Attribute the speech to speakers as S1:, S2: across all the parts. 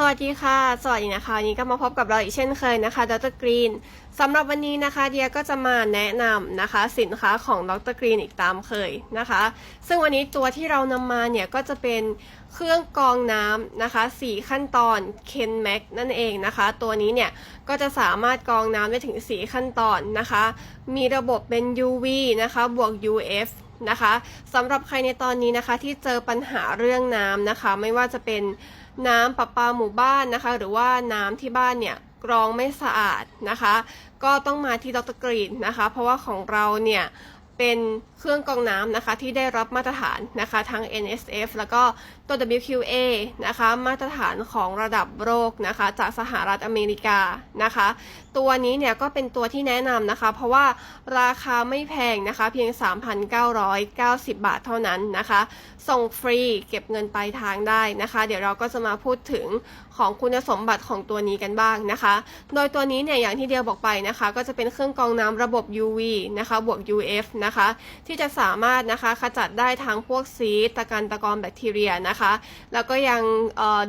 S1: สวัสดีค่ะ สวัสดีนะคะวันนี้ก็มาพบกับเราอีกเช่นเคยนะคะดรกรีนสำหรับวันนี้นะคะเดียก็จะมาแนะนำนะคะสินค้าของดรกรีนอีกตามเคยนะคะ ซึ่งวันนี้ตัวที่เรานำมาเนี่ยก็จะเป็นเครื่องกรองน้ำนะคะ 4 ขั้นตอน Ken Max นั่นเองนะคะ ตัวนี้เนี่ยก็จะสามารถกรองน้ำได้ถึง 4 ขั้นตอนนะคะ มีระบบเป็น UV นะคะบวก UF นะคะสำหรับใครในตอนนี้นะคะที่เจอปัญหาเรื่องน้ำนะคะ ไม่ว่าจะเป็นน้ำประปาหมู่บ้านนะคะ หรือว่าน้ำที่บ้านเนี่ยกรองไม่สะอาดนะคะ ก็ต้องมาที่ดรกรีนนะคะ เพราะว่าของเราเนี่ย เป็นเครื่องกรองน้ำนะคะที่ได้รับมาตรฐานนะคะทั้ง NSF แล้วก็ตัว WQA นะคะมาตรฐานของระดับโลกนะคะจากสหรัฐอเมริกานะคะ ตัวนี้เนี่ยก็เป็นตัวที่แนะนำนะคะ เพราะว่าราคาไม่แพงนะคะเพียง 3,990 บาทเท่านั้นนะคะ ส่งฟรีเก็บเงินปลายทางได้นะคะ เดี๋ยวเราก็จะมาพูดถึงของคุณสมบัติของตัวนี้กันบ้างนะคะ โดยตัวนี้เนี่ยอย่างที่เดียวบอกไปนะคะ ก็จะเป็นเครื่องกรองน้ำระบบ UV นะคะบวก UF นะคะ ที่จะสามารถนะคะขจัดได้ทั้งพวกซีตะกันตะกอนแบคทีเรียนะคะ แล้วก็ยัง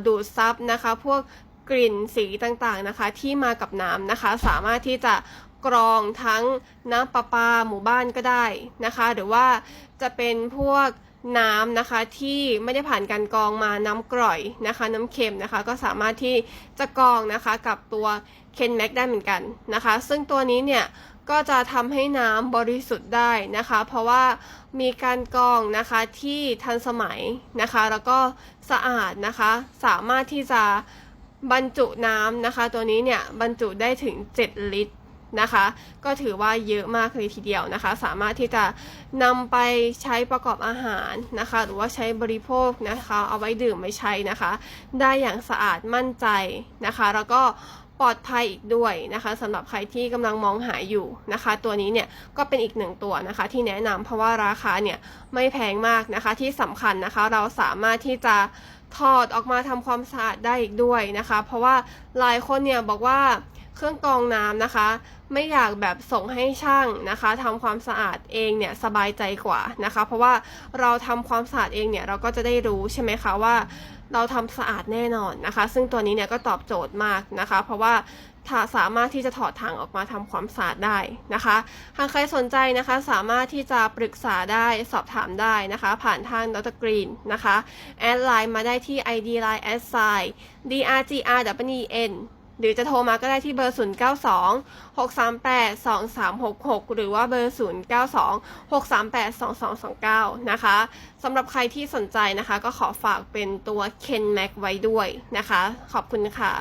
S1: ดูดซับนะคะพวกกลิ่นสีต่างๆนะคะ ที่มากับน้ำนะคะ สามารถที่จะกรองทั้งน้ำประปาหมู่บ้านก็ได้นะคะ หรือว่าจะเป็นพวกน้ำนะคะที่ไม่ได้ผ่านการกรองมาน้ำกร่อยนะคะ น้ำเค็มนะคะ ก็สามารถที่จะกรองนะคะกับตัวเคนแม็กได้เหมือนกันนะคะ ซึ่งตัวนี้เนี่ย ก็จะทำให้น้ำบริสุทธิ์ได้นะคะ เพราะว่ามีการกรองนะคะที่ทันสมัยนะคะ แล้วก็สะอาดนะคะ สามารถที่จะบรรจุน้ำนะคะ ตัวนี้เนี่ยบรรจุได้ถึง 7 ลิตรนะคะ ก็ถือว่าเยอะมากเลยทีเดียวนะคะ สามารถที่จะนำไปใช้ประกอบอาหารนะคะ หรือว่าใช้บริโภคนะคะ เอาไว้ดื่มไว้ใช้นะคะ ได้อย่างสะอาดมั่นใจนะคะ แล้วก็ ปลอดภัยอีกด้วยนะคะสำหรับใครที่กำลังมองหาอยู่นะคะ ตัวนี้เนี่ยก็เป็นอีกหนึ่งตัวนะคะ ที่แนะนำเพราะว่าราคาเนี่ยไม่แพงมากนะคะที่สำคัญนะคะ เราสามารถที่จะ ถอดออกมาทำความสะอาดได้อีกด้วยนะคะ เพราะว่าหลายคนเนี่ยบอกว่าเครื่องกรองน้ำนะคะ ไม่อยากแบบส่งให้ช่างนะคะทำความสะอาดเองเนี่ยสบายใจกว่านะคะ เพราะว่าเราทำความสะอาดเองเนี่ยเราก็จะได้รู้ใช่ไหมคะว่าเราทำสะอาดแน่นอนนะคะ ซึ่งตัวนี้เนี่ยก็ตอบโจทย์มากนะคะ เพราะว่าถ้าสามารถที่จะถอดถังออกมาทำความสะอาดได้นะคะ หากใครสนใจนะคะสามารถที่จะปรึกษาได้สอบถามได้นะคะ ผ่านทางดรกรีนนะคะแอดไลน์มาได้ที่ ID line a d s i drgr w n หรือจะโทรมาก็ได้ที่เบอร์ 092 638 2366 หรือว่าเบอร์ 092 638 2229 นะคะสำหรับใครที่สนใจนะคะ ก็ขอฝากเป็นตัว Ken Mac ไว้ด้วยนะคะ ขอบคุณค่ะ